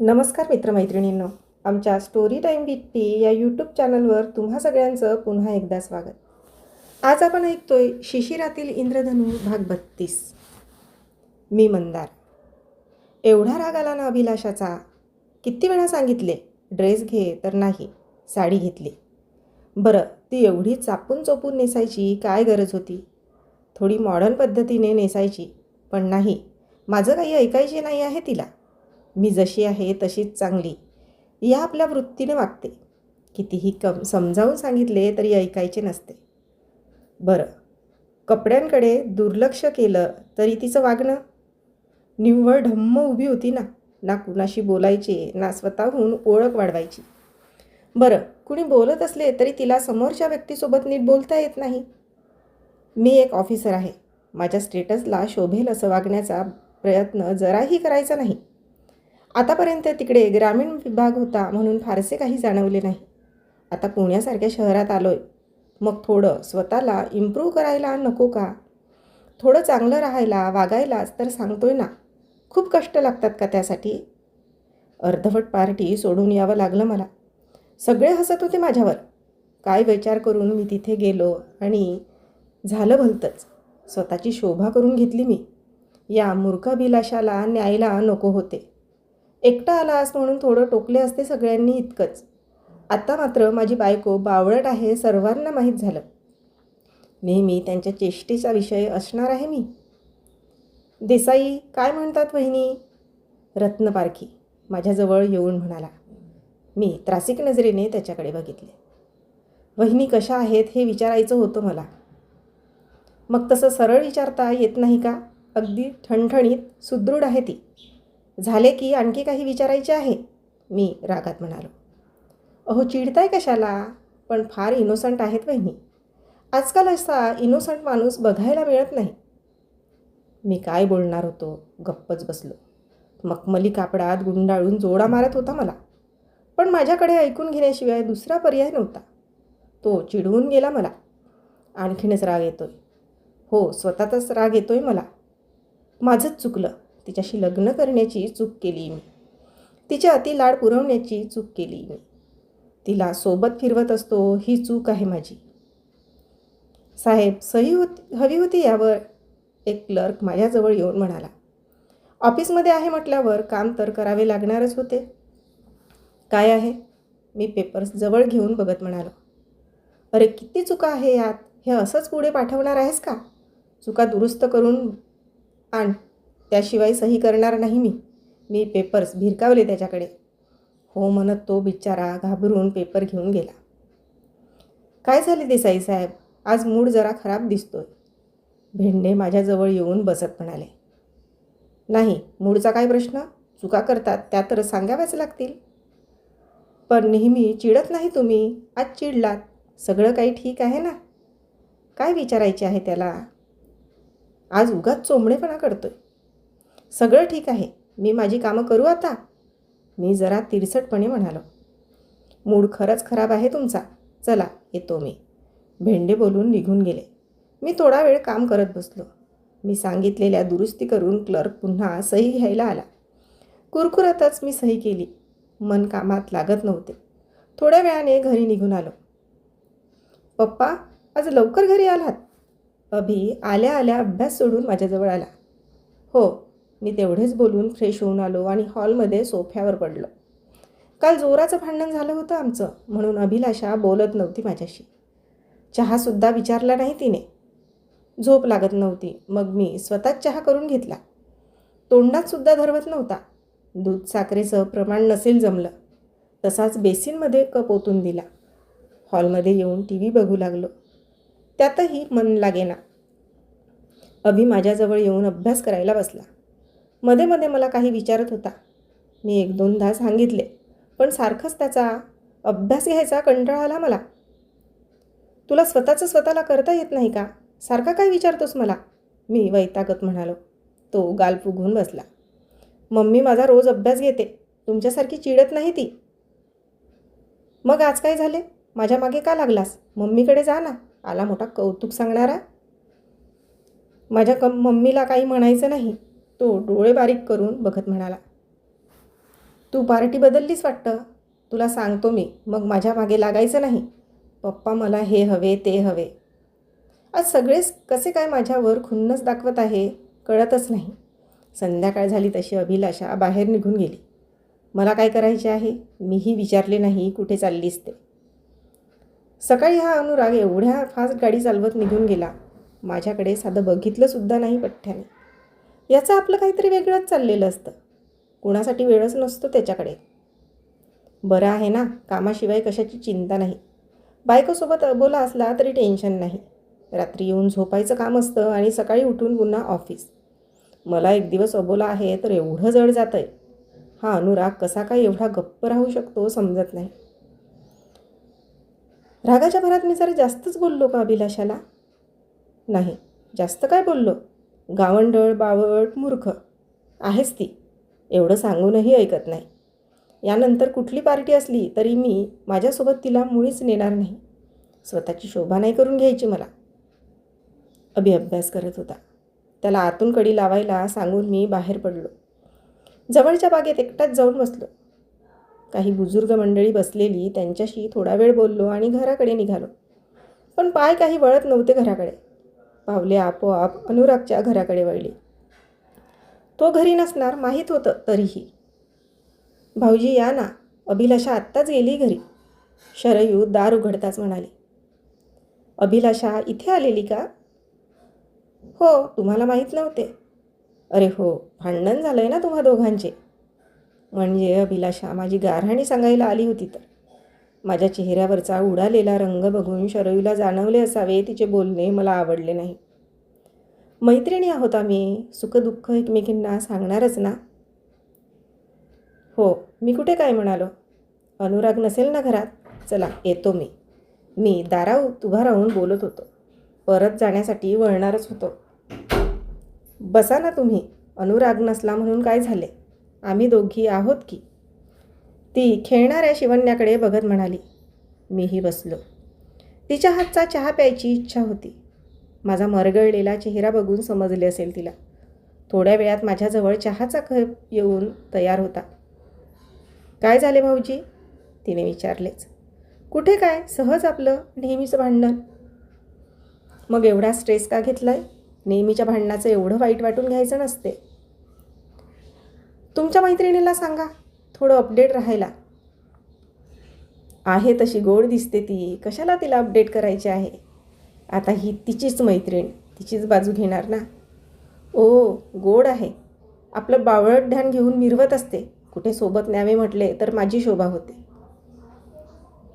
नमस्कार मित्रमैत्रिणींनो. आमच्या स्टोरी टाईम विथ पी या यूट्यूब चॅनलवर तुम्हा सगळ्यांचं पुन्हा एकदा स्वागत. आज आपण ऐकतोय शिशिरातील इंद्रधनू भाग बत्तीस. मी मंदार. एवढा राग आला ना अभिलाषाचा. किती वेळा सांगितले ड्रेस घे तर नाही साडी घेतली. बरं ती एवढी चापून चोपून नेसायची काय गरज होती? थोडी मॉडर्न पद्धतीने नेसायची पण नाही. माझं काही ऐकायचे नाही आहे तिला. मी जशी आहे तशीच चांगली. या आपल्या वृत्तीने वागते. कितीही कम समजावून सांगितले तरी ऐकायचे नसते. बरं. कपड्यांकडे दुर्लक्ष केलं तरी तिचं वागणं? निव्वळ ढम्म उभी होती ना. ना कुणाशी बोलायचे ना स्वतःहून ओळख वाढवायची. बरं. कुणी बोलत असले तरी तिला समोरच्या व्यक्तीसोबत नीट बोलता येत नाही. मी एक ऑफिसर आहे. माझ्या स्टेटसला शोभेल असं वागण्याचा प्रयत्न जराही करायचा नाही. आतापर्यंत तिकडे ग्रामीण विभाग होता म्हणून फारसे काही जाणवले नाही. आता पुण्यासारख्या शहरात आलो आहे मग थोडं स्वतःला इम्प्रूव्ह करायला नको का? थोडं चांगलं राहायला वागायलाच तर सांगतोय ना. खूप कष्ट लागतात का त्यासाठी? अर्धवट पार्टी सोडून यावं लागलं मला. सगळे हसत होते माझ्यावर. काय विचार करून मी तिथे गेलो आणि झालं भलतंच. स्वतःची शोभा करून घेतली मी. या मूर्ख अभिलाषाला न्यायला नको होते. एकटा आला आलास म्हणून थोडं टोकले असते सगळ्यांनी इतकंच. आता मात्र माझी बायको बावळट आहे सर्वांना माहीत झालं. नेहमी त्यांच्या चेष्टेचा विषय असणार आहे मी. देसाई काय म्हणतात वहिनी? रत्नपारखी माझ्याजवळ येऊन म्हणाला. मी त्रासिक नजरेने त्याच्याकडे बघितले. वहिनी कशा आहेत हे विचारायचं होतं मला. मग तसं सरळ विचारता येत नाही का? अगदी ठणठणीत सुदृढ आहे ती. झाले की आणखी काही विचारायचे आहे? मी रागात म्हणालो. अहो चिडताय कशाला? पण फार इनोसंट आहेत वहिनी. आजकाल असा इनोसंट माणूस बघायला मिळत नाही. मी काय बोलणार होतो? गप्पच बसलो. मखमली कापडात गुंडाळून जोडा मारत होता मला. पण माझ्याकडे ऐकून घेण्याशिवाय दुसरा पर्याय नव्हता. तो चिडवून गेला मला. आणखीनच राग येतोय. हो स्वतःचाच राग येतोय मला. माझंच चुकलं. तिच्याशी लग्न करण्याची चूक केली. मी तिच्या अति लाड पुरवण्याची चूक केली. मी तिला सोबत फिरवत असतो ही चूक आहे माझी. साहेब सही होती हवी होती यावर एक क्लर्क माझ्याजवळ येऊन म्हणाला. ऑफिसमध्ये आहे म्हटल्यावर काम तर करावे लागणारच होते. काय आहे? मी पेपर्स जवळ घेऊन बघत म्हणालो. अरे किती चुका आहे यात? हे असंच पुढे पाठवणार आहेस का? चुका दुरुस्त करून आण. त्याशिवाय सही करणार नाही मी. मी पेपर्स भिरकावले त्याच्याकडे. हो म्हणत तो बिचारा घाबरून पेपर घेऊन गेला. काय झाले देसाई साहेब? आज मूड जरा खराब दिसतोय. भेंडे माझ्याजवळ येऊन बसत म्हणाले. नाही मूडचा काय प्रश्न? चुका करतात त्या तर सांगाव्याच लागतील. पण नेहमी चिडत नाही तुम्ही? आज चिडलात. सगळं काही ठीक आहे ना? काय विचारायचे आहे त्याला? आज उगाच चोंबडेपणा करतोय. सगळं ठीक आहे. मी माझी कामं करू आता? मी जरा तिरसटपणे म्हणालो. मूड खरंच खराब आहे तुमचा. चला येतो मी. भेंडे बोलून निघून गेले. मी थोडा वेळ काम करत बसलो. मी सांगितलेल्या दुरुस्ती करून क्लर्क पुन्हा सही घ्यायला आला. कुरकुरतच मी सही केली. मन कामात लागत नव्हते. थोड्या वेळाने घरी निघून आलो. पप्पा आज लवकर घरी आलात? अभि आल्या आल्या अभ्यास सोडून माझ्याजवळ आला. हो मी तेवढेच बोलून फ्रेश होऊन आलो आणि हॉलमध्ये सोफ्यावर पडलो. काल जोराचं भांडण झालं होतं आमचं म्हणून अभिलाषा बोलत नव्हती माझ्याशी. चहासुद्धा विचारला नाही तिने. झोप लागत नव्हती मग मी स्वतःच चहा करून घेतला. तोंडातसुद्धा धरवत नव्हता. दूध साखरेचं प्रमाण नसेल जमलं. तसाच बेसिनमध्ये कप ओतून दिला. हॉलमध्ये येऊन टी व्ही बघू लागलो. त्यातही मन लागेना. अभि माझ्याजवळ येऊन अभ्यास करायला बसला. मध्ये मध्ये मला काही विचारत होता. मी एक दोनदा सांगितले पण सारखंच त्याचा अभ्यास घ्यायचा कंटाळा आला मला. तुला स्वतःचं स्वतःला करता येत नाही का? सारखा काय विचारतोस मला? मी वैतागत म्हणालो. तो गाल फुगून बसला. मम्मी माझा रोज अभ्यास घेते. तुमच्यासारखी चिडत नाही ती. मग आज काय झाले? माझ्या मागे का लागलास? मम्मीकडे जा ना. आला मोठा कौतुक सांगणारा. माझ्या क मम्मीला काही म्हणायचं नाही. तो डोळे बारीक करून बघत म्हणाला तू पार्टी बदललीस वाटतं? तुला सांगतो मी मग माझ्या मागे लागायचं नाही. पप्पा मला हे हवे ते हवे. आज सगळेच कसे काय माझ्यावर खुन्नस दाखवत आहे कळतच नाही. संध्याकाळ झाली तशी अभिलाषा बाहेर निघून गेली. मला काय करायचे आहे? मीही विचारले नाही कुठे चाललीस ते. सकाळी हा अनुराग एवढ्या फास्ट गाडी चालवत निघून गेला. माझ्याकडे साधं बघितलंसुद्धा नाही पठ्ठ्याने. याचं आपलं काहीतरी वेगळंच चाललेलं असतं. कुणासाठी वेळच नसतो त्याच्याकडे. बरं आहे ना कामाशिवाय कशाची चिंता नाही. बायकोसोबत अबोला असला तरी टेन्शन नाही. रात्री येऊन झोपायचं काम असतं आणि सकाळी उठून पुन्हा ऑफिस. मला एक दिवस अबोला आहे तर एवढं जड जातं आहे हा अनुराग कसा काय एवढा गप्प राहू शकतो समजत नाही. रागाच्या भरात मी जरा जास्तच बोललो का अभिलाषाला? नाही जास्त काय बोललो? गावंडळ बावट मूर्ख. आहेच ती. एवढं सांगूनही ऐकत नाही. यानंतर कुठली पार्टी असली तरी मी माझ्यासोबत तिला मुळीच नेणार नाही. स्वतःची शोभा नाही करून घ्यायची मला. अभि अभ्यास करत होता. त्याला आतून कडी लावायला सांगून मी बाहेर पडलो. जवळच्या बागेत एकटाच जाऊन बसलो. काही बुजुर्ग मंडळी बसलेली त्यांच्याशी थोडा वेळ बोललो आणि घराकडे निघालो. पण पाय काही वळत नव्हते घराकडे. पावले आपोआप अनुरागच्या घराकडे वळली. तो घरी नसणार माहीत होतं तरीही. भाऊजी या ना अभिलाषा आत्ताच गेली घरी. शरयू दार उघडताच म्हणाली. अभिलाषा इथे आलेली का? हो तुम्हाला माहीत नव्हते. अरे हो भांडण झालं आहे ना तुम्हा दोघांचे. म्हणजे अभिलाषा माझी गारहाणी सांगायला आली होती तर. माझ्या चेहऱ्यावरचा उडालेला रंग बघून शरयूला जाणवले असावे तिचे बोलणे मला आवडले नाही. मैत्रिणी आहोत आम्ही सुखदुःख एकमेकींना सांगणारच ना? हो मी कुठे काय म्हणालो? अनुराग नसेल ना घरात? चला येतो मी. मी दारा उभा राहून बोलत होतो. परत जाण्यासाठी वळणारच होतो. बसा ना तुम्ही. अनुराग नसला म्हणून काय झाले? आम्ही दोघी आहोत की? ती खेळणाऱ्या शिवण्याकडे बघत म्हणाली मीही बसलो. तिच्या हातचा चहा प्यायची इच्छा होती. माझा मरगळलेला चेहरा बघून समजले असेल तिला. थोड्या वेळात माझ्याजवळ चहाचा कप येऊन तयार होता. काय झाले भाऊजी? तिने विचारलेच. कुठे काय? सहज आपलं नेहमीचं भांडण. मग एवढा स्ट्रेस का घेतलाय? नेहमीच्या भांडणाचं एवढं वाईट वाटून घ्यायचं नसते. तुमच्या मैत्रिणीला सांगा. थोडं अपडेट राहायला. आहे तशी गोड दिसते ती. कशाला तिला अपडेट करायची आहे? आता ही तिचीच मैत्रीण तिचीच बाजू घेणार ना? ओ गोड आहे. आपलं बावळट ध्यान घेऊन मिरवत असते. कुठे सोबत न्यावे म्हटले तर माझी शोभा होते.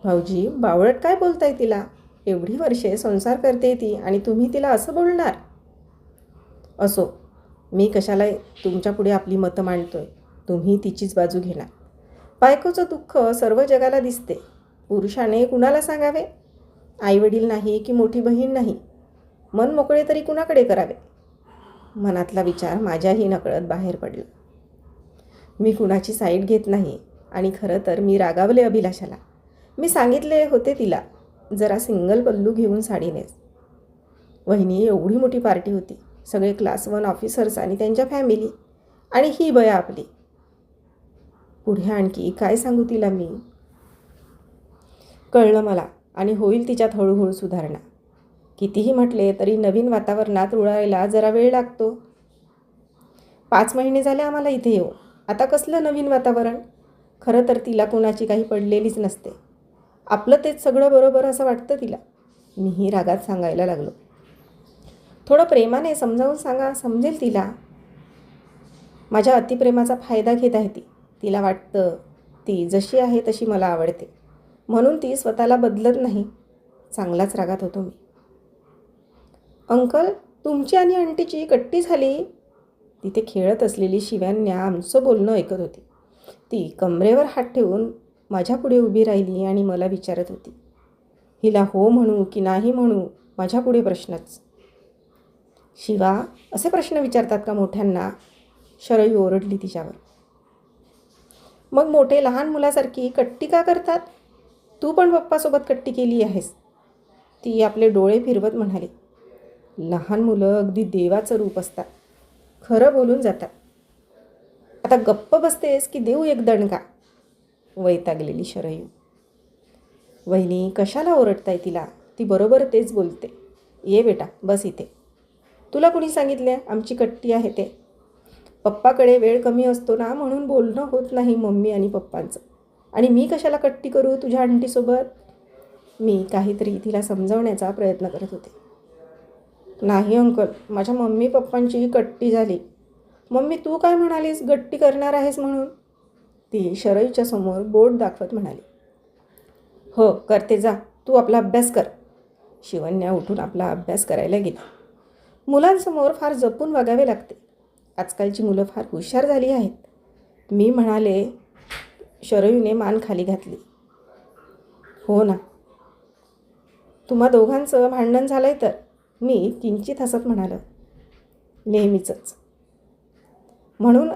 भाऊजी बावळट काय बोलताय तिला? एवढी वर्षे संसार करते ती आणि तुम्ही तिला असं बोलणार? असो मी कशाला तुमच्यापुढे आपली मतं मांडतोय. तुम्ही तिचीच बाजू घेणार. बायकोचं दुःख सर्व जगाला दिसते. पुरुषाने कुणाला सांगावे? आईवडील नाही की मोठी बहीण नाही? मन मोकळे तरी कुणाकडे करावे? मनातला विचार माझ्याही नकळत बाहेर पडला. मी कुणाची साईट घेत नाही आणि खरं तर मी रागावले अभिलाषाला. मी सांगितले होते तिला जरा सिंगल पल्लू घेऊन साडी नेस. वहिनी एवढी मोठी पार्टी होती. सगळे क्लास वन ऑफिसर्स आणि त्यांच्या फॅमिली. आणि ही बया आपली. पुढे आणखी काय सांगू तिला मी? कळलं मला आणि होईल तिच्यात हळूहळू सुधारणा. कितीही म्हटले तरी नवीन वातावरणात रुळायला जरा वेळ लागतो. पाच महिने झाले आम्हाला इथे येऊ आता कसलं नवीन वातावरण? खरं तर तिला कोणाची काही पडलेलीच नसते. आपलं तेच सगळं बरोबर असं वाटतं तिला. मीही रागात सांगायला लागलो. थोडं प्रेमाने समजावून सांगा समजेल तिला? माझ्या अतिप्रेमाचा फायदा घेत आहे ती. तिला वाटतं ती जशी आहे तशी मला आवडते. म्हणून ती स्वतःला बदलत नाही. चांगलाच रागात होतो मी. अंकल तुमची आणि आंटीची कट्टी झाली. तिथे खेळत असलेली शिव्यांना आमचं बोलणं ऐकत होती. ती कमरेवर हात ठेवून माझ्यापुढे उभी राहिली आणि मला विचारत होती. हिला हो म्हणू की नाही म्हणू माझ्यापुढे प्रश्नच. शिवा असे प्रश्न विचारतात का मोठ्यांना? शरयू ओरडली तिच्यावर. मग मोठे लहान मुलासारखी कट्टी का करतात? तू पण पप्पासोबत कट्टी केली आहेस. ती आपले डोळे फिरवत म्हणाली. लहान मुलं अगदी देवाचं रूप असतात. खरं बोलून जातात. आता गप्प बसतेस की देऊ एक दणका? वैतागलेली शरयू. वहिनी कशाला ओरडताय तिला? ती बरोबर तेच बोलते. ये बेटा बस इथे. तुला कुणी सांगितलं आमची कट्टी आहे ते. पप्पाकडे वेळ कमी असतो ना म्हणून बोलणं होत नाही मम्मी आणि पप्पांचं. आणि मी कशाला कट्टी करू तुझ्या आंटीसोबत? मी काहीतरी तिला समजवण्याचा प्रयत्न करत होते. नाही अंकल माझ्या मम्मी पप्पांची कट्टी झाली. मम्मी तू काय म्हणालीस? गट्टी करणार आहेस म्हणून? ती शरईच्या समोर बोट दाखवत म्हणाली. हो करते जा. तू आपला अभ्यास कर. शिवन्या उठून आपला अभ्यास करायला गेली. मुलांसमोर फार जपून वागावे लागते. आजकालची मुलं फार हुशार झाली आहेत. मी म्हणाले शरयूने मान खाली घातली. हो ना. तुम्हा दोघांचं भांडण झालं आहे तर? मी किंचित हसत म्हणालं. नेहमीचंच. म्हणून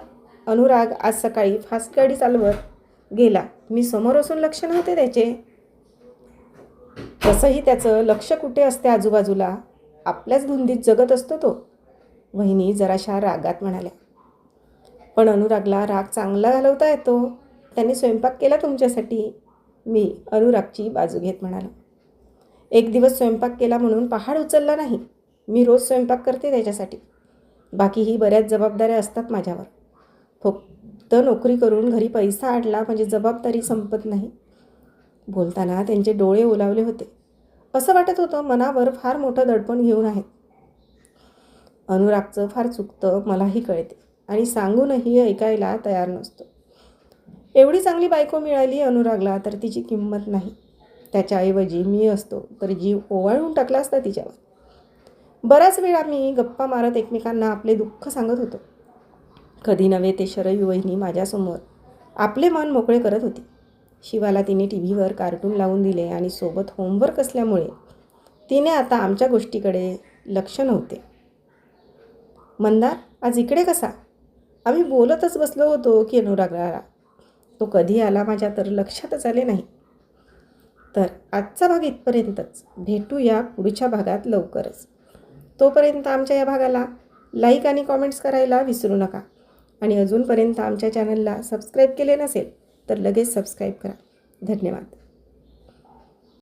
अनुराग आज सकाळी फास्ट गाडी चालवत गेला. मी समोर असून लक्ष नव्हते त्याचे तसंही त्याचं लक्ष कुठे असते आजूबाजूला? आपल्याच धुंदीत जगत असतो तो. वहिनी जराशा रागात म्हणाल्या. पण अनुरागला राग चांगला घालवता येतो? त्याने स्वयंपाक केला तुमच्यासाठी? मी अनुरागची बाजू घेत म्हणालो. एक दिवस स्वयंपाक केला म्हणून पहाड उचलला नाही. मी रोज स्वयंपाक करते त्याच्यासाठी. बाकीही बऱ्याच जबाबदाऱ्या असतात माझ्यावर. फक्त नोकरी करून घरी पैसा आणला म्हणजे जबाबदारी संपत नाही. बोलताना त्यांचे डोळे ओलावले होते. असं वाटत होतं मनावर फार मोठं दडपण घेऊन आहेत. अनुरागचं फार चुकतं मलाही कळते. आणि सांगूनही ऐकायला तयार नसतो. एवढी चांगली बायको मिळाली अनुरागला तर तिची किंमत नाही. त्याच्याऐवजी मी असतो तर जीव ओवाळून टाकला असता तिच्यावर. बराच वेळा मी गप्पा मारत एकमेकांना आपले दुःख सांगत होतो. कधी नव्हे ते शरयू वहिनी माझ्यासमोर आपले मन मोकळे करत होती. शिवाला तिने टी व्हीवर कार्टून लावून दिले आणि सोबत होमवर्क असल्यामुळे तिने आता आमच्या गोष्टीकडे लक्ष नव्हते. मंदार आज इकडे कसा? आम्ही बोलतच बसलो होतो की अनुरागला. तो कधी आला माझ्या तर लक्षातच आले नाही. तर आजचा भाग इथपर्यंतच. भेटूया पुढच्या भागात लवकरच. तोपर्यंत आमच्या या भागाला लाईक आणि कॉमेंट्स करायला विसरू नका. आणि अजूनपर्यंत आमच्या चॅनलला सबस्क्राईब केले नसेल तर लगेच सबस्क्राईब करा. धन्यवाद.